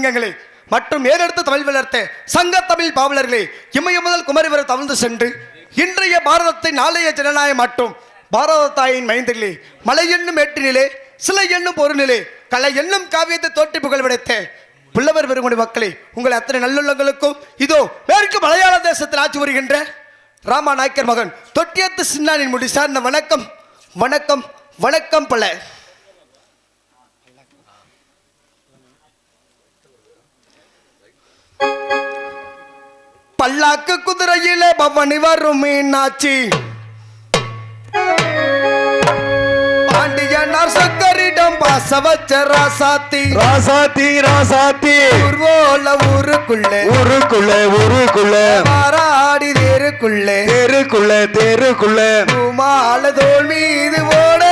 சிங்கங்களே மற்றும் ஏறெடுத்து தமிழ் வளர்த்த சங்க தமிழ் பாவலர்களே இமய முதல் குமரி வரை தவழ்ந்து சென்று இன்றைய பாரதத்தை நாளைய ஜனநாயகம் மட்டும் பாரத தாயின் மைந்தர்களே மலை என்னும் ஏற்றினிலே சிலை என்னும் பொருளிலே கலை என்னும் காவியத்தை தோற்றி புகழ் விடைத்த புள்ளவர் பெருங்குடி மக்களே உங்கள் அத்தனை நல்லுள்ளங்களுக்கும் இதோ மேற்கு மலையாள தேசத்தில் ஆட்சி வருகின்ற ராமா நாயக்கர் மகன் தொட்டியத்து சின்னானின் முடிசார்ந்த வணக்கம் வணக்கம் வணக்கம் பல. பல்லாக்கு குதிரையிலே பவனி வரும் மீனாட்சி. பாண்டியனார் சக்கரிடம் பாச வச்ச ராசாத்தி. ராசாத்தி ராசாத்தி. ஊர்வோல ஊருக்குள்ளே. ஊருக்குள்ளே ஊருக்குள்ளே. வாராடி தேருக்குள்ளே. தேருக்குள்ளே தேருக்குள்ளே. மாலை தோல் மீது ஓட.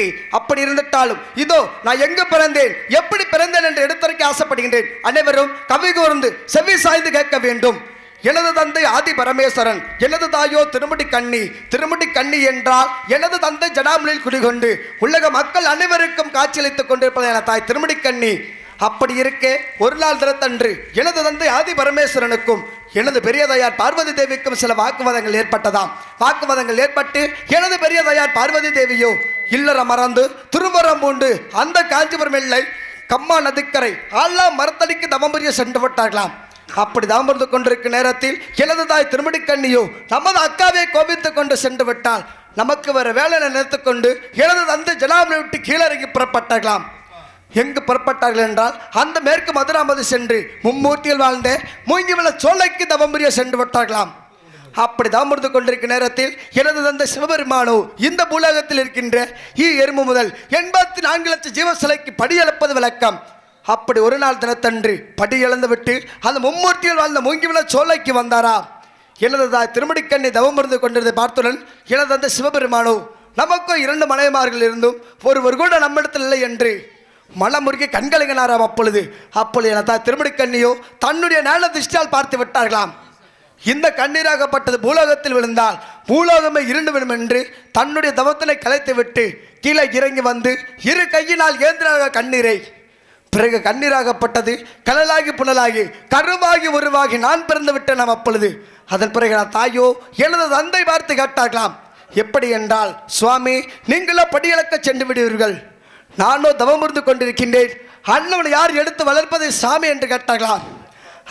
மேலும் அப்படி இருந்துட்டாலும் இதோ நான் எங்கு பிறந்தேன் எப்படி பிறந்தேன் என்று எடுத்துரைக்க ஆசைப்படுகின்றேன். அனைவரும் கவி கூர்ந்து செவி சாய்ந்து கேட்க வேண்டும். எனது தந்தை ஆதி பரமேஸ்வரன் எனது தாயோ திருமுடி கண்ணி திருமுடி கண்ணி என்றால் எனது தந்தை ஜடாமலில் குடிகொண்டு உலக மக்கள் அனைவருக்கும் காட்சியளித்துக் கொண்டிருப்பது என தாய் திருமுடி கண்ணி. அப்படி இருக்கே ஒரு நாள் தினத்தன்று எனது தந்தை ஆதி பரமேஸ்வரனுக்கும் எனது பெரிய தயார் பார்வதி தேவிக்கும் சில வாக்குவாதங்கள் ஏற்பட்டதாம். வாக்குவாதங்கள் ஏற்பட்டு எனது பெரிய தயார் பார்வதி தேவியோ இல்லற மறந்து திருமரம் பூண்டு அந்த காஞ்சிபுரம் எல்லை கம்மா நதிக்கரை ஆல்லா மரத்தடிக்கு தவம்புரிய சென்று விட்டார்களாம். அப்படி தாமர்ந்து கொண்டிருக்கும் நேரத்தில் எனது தாய் திருமடிக்கண்ணியோ நமது அக்காவை கோபித்துக் கொண்டு சென்று விட்டால் நமக்கு வேற வேலை நினைத்துக்கொண்டு எனது தந்தை ஜனாமலை விட்டு கீழறங்கி புறப்பட்டார்களாம். எங்கு புறப்பட்டார்கள் என்றால் அந்த மேற்கு மதுராமது சென்று மும்மூர்த்தியில் வாழ்ந்த மூங்கிவில சோலைக்கு தவம்புரிய சென்று விட்டார்களாம். அப்படி தாமர்ந்து கொண்டிருக்க நேரத்தில் எனது தந்த சிவபெருமானோ இந்த உலகத்தில் இருக்கின்ற ஈ எறும்பு முதல் எண்பத்தி நான்கு லட்சம் ஜீவசிலைக்கு படியெழுப்பது விளக்கம் அப்படி ஒரு நாள் தினத்தன்று படி இழந்து விட்டு அந்த மும்மூர்த்தியில் வாழ்ந்த மூங்கிவில சோலைக்கு வந்தாரா? எனது தாய் திருமடிக்கண்ணை தவம் இருந்து கொண்டிருந்த பார்த்துடன் எனது அந்த சிவபெருமானோ நமக்கும் இரண்டு மனைவிமார்கள் இருந்தும் ஒருவர் கூட நம்மிடத்தில் இல்லை என்று. மனமுருகி கண்கலங்கினாராம் அப்பொழுது. அப்பொழுது எனதா தாய் திருமடிக்கண்ணியோ தன்னுடைய நேர திருஷ்டியால் பார்த்து விட்டார்களாம். இந்த கண்ணீராகப்பட்டது பூலோகத்தில் விழுந்தால் பூலோகமே இருண்டு விடும் என்று தன்னுடைய தவத்தினை கலைத்து விட்டு கீழே இறங்கி வந்து இரு கையினால் ஏந்திராக கண்ணீரை. பிறகு கண்ணீராகப்பட்டது கடலாகி புனலாகி கருவாகி உருவாகி நான் பிறந்து விட்டேன் நாம் அப்பொழுது. அதன் பிறகு நான் தாயோ எனது தந்தை பார்த்து கேட்டார்களாம். எப்படி என்றால் சுவாமி நீங்களோ படியளக்க சென்று விடுவீர்கள். நானோ தவமிருந்து கொண்டிருக்கின்றேன். அண்ணவனை யார் எடுத்து வளர்ப்பதை சாமி என்று கேட்டார்களாம்.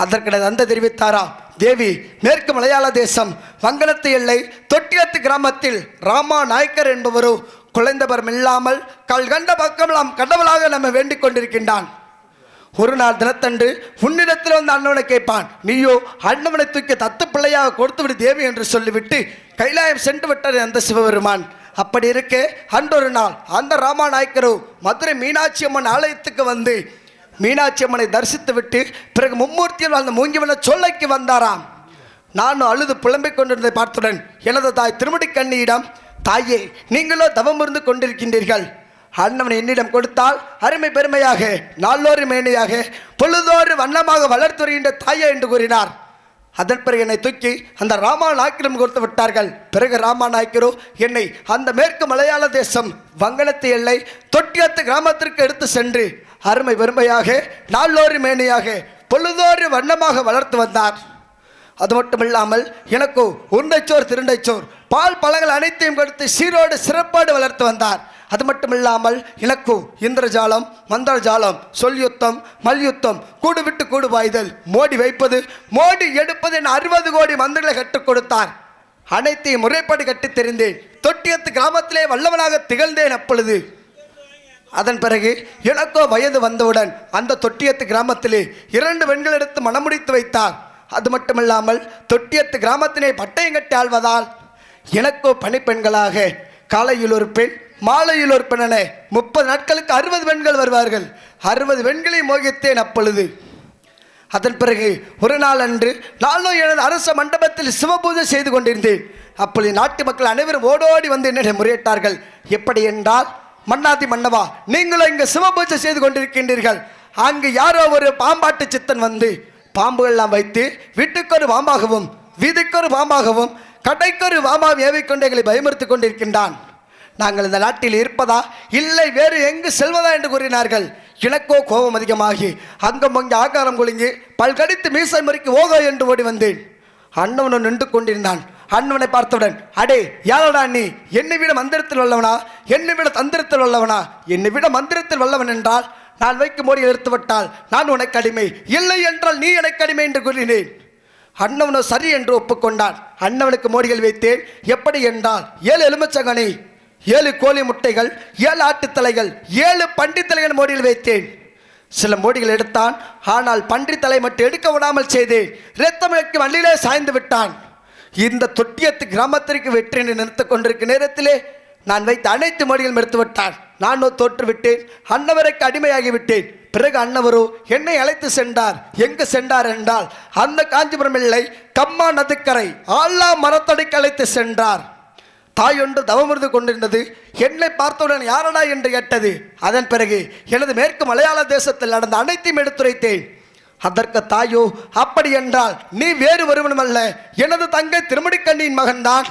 அதற்கு தந்தை தெரிவித்தாராம். தேவி மேற்கு மலையாள தேசம் வங்கலத்து எல்லை தொட்டியத்து கிராமத்தில் ராமா நாயக்கர் என்பவரோ குழந்தவரம் இல்லாமல் கல் கண்ட பக்கமெல்லாம் கடவுளாக நம்ம வேண்டிக் கொண்டிருக்கின்றான். ஒரு நாள் தினத்தன்று உன்னிடத்தில் வந்து அண்ணவனை கேட்பான். நீயோ அண்ணவனை தூக்கி தத்து பிள்ளையாக கொடுத்து விடு தேவி என்று சொல்லிவிட்டு கைலாயம் சென்று விட்டார் அந்த சிவபெருமான். அப்படி இருக்க அன்றொரு நாள் அந்த ராமாநாயக்கரோ மதுரை மீனாட்சி அம்மன் ஆலயத்துக்கு வந்து மீனாட்சி அம்மனை தரிசித்து விட்டு பிறகு மும்மூர்த்தியில் வாழ்ந்த மூங்கிவன சொல்லைக்கு வந்தாராம். நானும் அழுது புலம்பிக் கொண்டிருந்ததை பார்த்துடன் எனது தாய் திருமுடி கண்ணியிடம் தாயே நீங்களோ தவம் இருந்து கொண்டிருக்கின்றீர்கள். அண்ணவன் என்னிடம் கொடுத்தால் அருமை பெருமையாக நாளோறு மேனையாக பொழுதோறு வண்ணமாக வளர்த்து வருகின்ற தாயே என்று கூறினார். அதன் பிறகு என்னை தூக்கி அந்த ராமா நாயக்கிடம் கொடுத்து விட்டார்கள். பிறகு ராமா நாயக்கரோ என்னை அந்த மேற்கு மலையாள தேசம் வங்கணத்து எல்லை தொட்டியத்து கிராமத்திற்கு எடுத்து சென்று அருமை பெருமையாக நாளோறு மேனையாக பொழுதோறு வண்ணமாக வளர்த்து வந்தார். அது மட்டும் இல்லாமல் எனக்கோ உருண்டைச்சோர் திருண்டைச்சோர் பால் பழங்கள் அனைத்தையும் கொடுத்து சீரோடு சிறப்பாடு வளர்த்து வந்தார். அது மட்டும் இல்லாமல் எனக்கு இந்திரஜாலம் மந்திரஜாலம் சொல்யுத்தம் மல்யுத்தம் கூடு விட்டு கூடு பாய்தல் மோடி வைப்பது மோடி எடுப்பது என அறுபது கோடி மந்திரங்களை கற்றுக் கொடுத்தார். அனைத்தையும் முறைப்படி கட்டித் தெரிந்தேன். தொட்டியத்து கிராமத்திலே வல்லவனாக திகழ்ந்தேன் அப்பொழுது. அதன் பிறகு எனக்கோ வயது வந்தவுடன் அந்த தொட்டியத்து கிராமத்திலே இரண்டு பெண்கள் எடுத்து மணமுடித்து வைத்தார். அது மட்டுமில்லாமல் தொட்டியத்து கிராமத்தினை பட்டயம் கட்டி ஆள்வதால் எனக்கோ பணிப்பெண்களாக காலையில் ஒரு பெண் மாலையில் ஒரு பெண் என முப்பது நாட்களுக்கு அறுபது பெண்கள் வருவார்கள். அறுபது பெண்களை மோகித்தேன் அப்பொழுது. அதன் பிறகு ஒரு நாள் அன்று நானும் எனது அரச மண்டபத்தில் சிவபூஜை செய்து கொண்டிருந்தேன். அப்பொழுது நாட்டு மக்கள் அனைவரும் ஓடோடி வந்து என்னிடம் முறையிட்டார்கள். எப்படி என்றால் மன்னாதி மன்னவா நீங்களும் இங்கே சிவபூஜை செய்து கொண்டிருக்கின்றீர்கள். அங்கு யாரோ ஒரு பாம்பாட்டு சித்தன் வந்து பாம்புகள்லாம் வைத்து வீட்டுக்கொரு பாம்பாகவும் வீதிக்கொரு பாம்பாகவும் கடைக்கொரு ஒரு ஏவிக்கொண்டு எங்களை பயமுறுத்திக் கொண்டிருக்கின்றான். நாங்கள் இந்த நாட்டில் இருப்பதா? இல்லை வேறு எங்கு செல்வதா என்று கூறினார்கள். எனக்கோ கோபம் அதிகமாகி அங்கம் அங்கே ஆகாரம் குலுங்கி பல்கடித்து மீசை முறைக்கு ஓகோ என்று ஓடி வந்தேன். அண்ணவனும் நின்று கொண்டிருந்தான். அண்ணவனை பார்த்தவுடன் அடே யாரடா நீ? என்னை விட மந்திரத்தில் வல்லவனா? என்னை விட தந்திரத்தில் வல்லவனா? என்னை விட மந்திரத்தில் வல்லவன் என்றால் நான் வைக்கும் மோடியில் எடுத்துவிட்டால் நான் உனக்கு அடிமை. இல்லை என்றால் நீ எனக்கு அடிமை என்று கூறினேன். அண்ணவனோ சரி என்று ஒப்புக்கொண்டான். அண்ணவனுக்கு மோடிகள் வைத்தேன். எப்படி என்றால் ஏழு எலுமிச்சங்கனி ஏழு கோழி முட்டைகள் ஏழு ஆட்டுத்தலைகள் ஏழு பண்டித்தலைகள் மோடியில் வைத்தேன். சில மோடிகள் எடுத்தான். ஆனால் பன்றித்தலை மட்டும் எடுக்க விடாமல் செய்தேன். இரத்தமிழக்கு வண்டியிலே சாய்ந்து விட்டான். இந்த தொட்டியத்து கிராமத்திற்கு வெற்றி என்று நிறுத்திக் கொண்டிருக்கும் நேரத்திலே நான் வைத்த அனைத்து மொழிகளும் எடுத்து விட்டான் நானோ தோற்று விட்டேன். அன்னவருக்கு அடிமையாகி விட்டேன். பிறகு அன்னவரோ என்னை அழைத்து சென்றார். எங்கு சென்றார் என்றால் அந்த காஞ்சிபுரம் இல்லை கம்மா நதுக்கரை ஆல்லா மரத்தடிக்கு அழைத்து சென்றார். தாய் ஒன்று தவமிருந்து கொண்டிருந்தது. என்னை பார்த்தவுடன் யாரடா என்று கேட்டது. அதன் பிறகு எனது மேற்கு மலையாள தேசத்தில் நடந்த அனைத்தையும் எடுத்துரைத்தேன். அதற்கு தாயோ அப்படி என்றால் நீ வேறு ஒருவனும் அல்ல எனது தங்கை திருமணிக்கண்ணியின் மகன்தான்.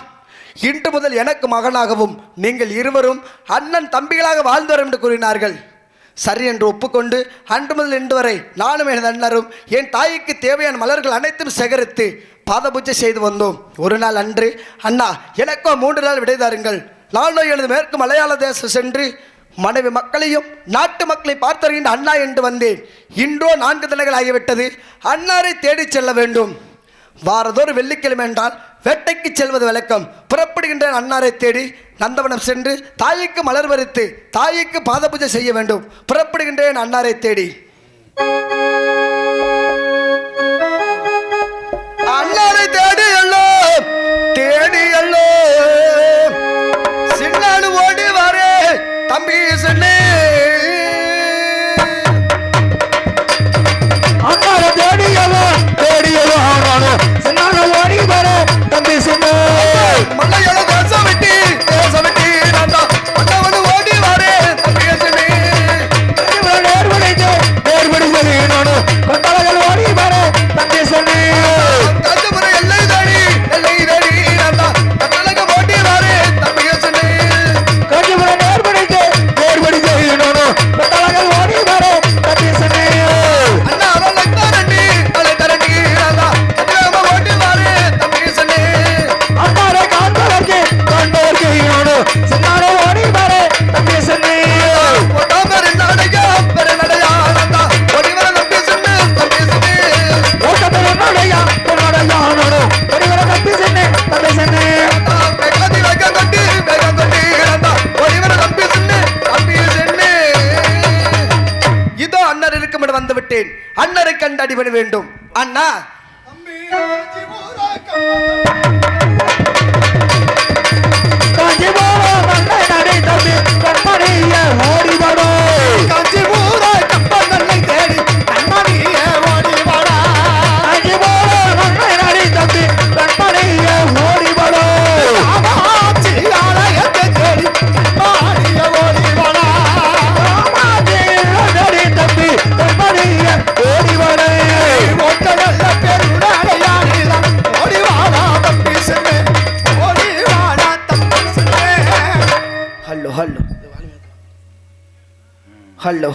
இன்று முதல் எனக்கு மகனாகவும் நீங்கள் இருவரும் அண்ணன் தம்பிகளாக வாழ்ந்து வரும் என்று கூறினார்கள். சரி என்று ஒப்புக்கொண்டு அன்று முதல் இன்று வரை நானும் எனது அண்ணரும் என் தாய்க்கு தேவையான மலர்கள் அனைத்தும் சேகரித்து பாதபூஜை செய்து வந்தோம். ஒரு நாள் அன்று அண்ணா எனக்கோ மூன்று நாள் விடை தாருங்கள். நானும் எனது மேற்கு மலையாள தேசம் சென்று மனைவி மக்களையும் நாட்டு மக்களை பார்த்தருகின்ற அண்ணா என்று வந்தேன். இன்றோ நான்கு தினங்கள் ஆகிவிட்டது. அன்னாரை தேடிச் செல்ல வேண்டும். வாரதொரு வெள்ளிக்கிழமை என்றால் வேட்டைக்கு செல்வது வழக்கம். புறப்படுகின்ற அன்னாரை தேடி நந்தவனம் சென்று தாய்க்கு மலர் வரித்து தாய்க்கு பாதபூஜை செய்ய வேண்டும். புறப்படுகின்றேன் அன்னாரை தேடி.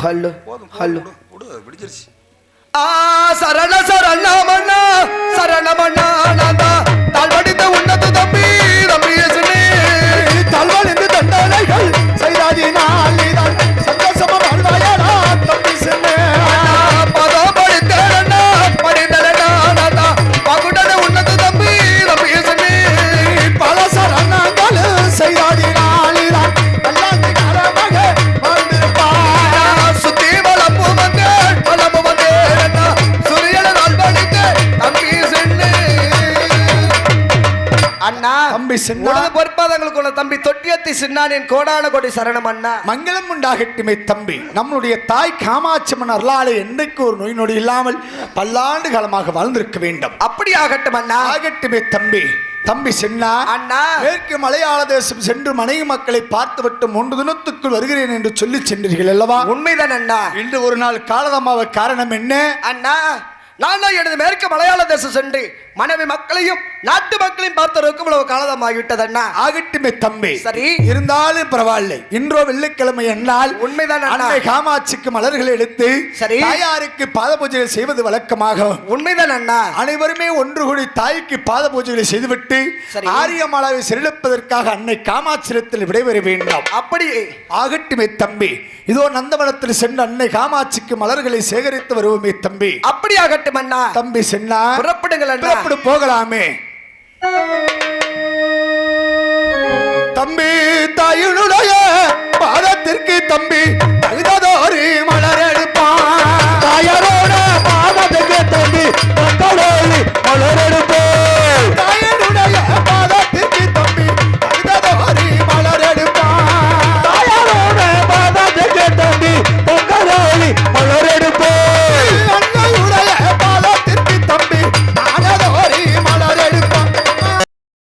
ஹலோ ஹலோ ஹலோ விடிஞ்சிருச்சு ஆ சரண சரண மன்னா சின்னா. உனது தம்பி தொட்டியத்தி சின்னானின் கோடான கோடி சரணம் அண்ணா. மங்களம் உண்டாகட்டுமே தம்பி. நம்முடைய தாய் காமாட்சிமன் அருளாலே என்றைக்கு ஒரு நோய் நொடி இல்லாமல் பல்லாண்டு காலமாக வாழ்ந்திருக்க வேண்டும். அப்படி ஆகட்டும் அண்ணா. ஆகட்டுமே தம்பி. தம்பி சின்னா அண்ணா. மேற்கு மலையாள தேசம் சென்று மனைவி மக்களை பார்த்துவிட்டு மூன்று தினத்துக்குள் வருகிறேன் என்று சொல்லி சென்றீர்கள் அல்லவா? உண்மைதான் அண்ணா. இன்று ஒரு நாள் காலதமாவ காரணம் என்ன? அண்ணா நான் எனது மேற்கு மலையாள தேசம் சென்று மனைவி மக்களையும் நாட்டு மக்களையும் பார்த்தவருக்கு இவ்வளவு காலதமாகிவிட்டது அண்ணா ஆகட்டுமே தம்பி. சரி. இருந்தாலும் பரவாயில்லை. இன்றோ வெள்ளிக்கிழமை என்னால் உண்மைதான். அன்னை காமாட்சிக்கு மலர்களை எடுத்து சரி. தாயாருக்கு பாத பூஜை செய்வது வழக்கமாகும் உண்மைதான் அண்ணா? அனைவருமே ஒன்று கூடி தாய்க்கு பாத பூஜைகளை செய்துவிட்டு. ஆரியமாலாவை செலுப்பதற்காக அன்னை காமாட்சிரத்தில் விடைபெற வேண்டும். அப்படி. ஆகட்டுமே தம்பி. இதோ நந்தவனத்தில் சென்று அன்னை காமாட்சிக்கு மலர்களை சேகரித்து வருவோமே தம்பி. அப்படி ஆகட்டும் அண்ணா. தம்பி சென்னா புறப்படுங்கள் அண்ணா. அப்படி போகலாமே. தம்பி தாயினுடைய பாதத்திற்கு தம்பி தகுததோரி மலரெடுப்பான் தாயரோட பாதத்துக்கு தம்பி தத்தோரி மலரெடுப்பே தாயனுடைய பாதத்திற்கு தம்பி தகுததோரி மலரெடுப்பான் தாயரோட பாதத்துக்கு தம்பி தக்கரோரி மலரெடு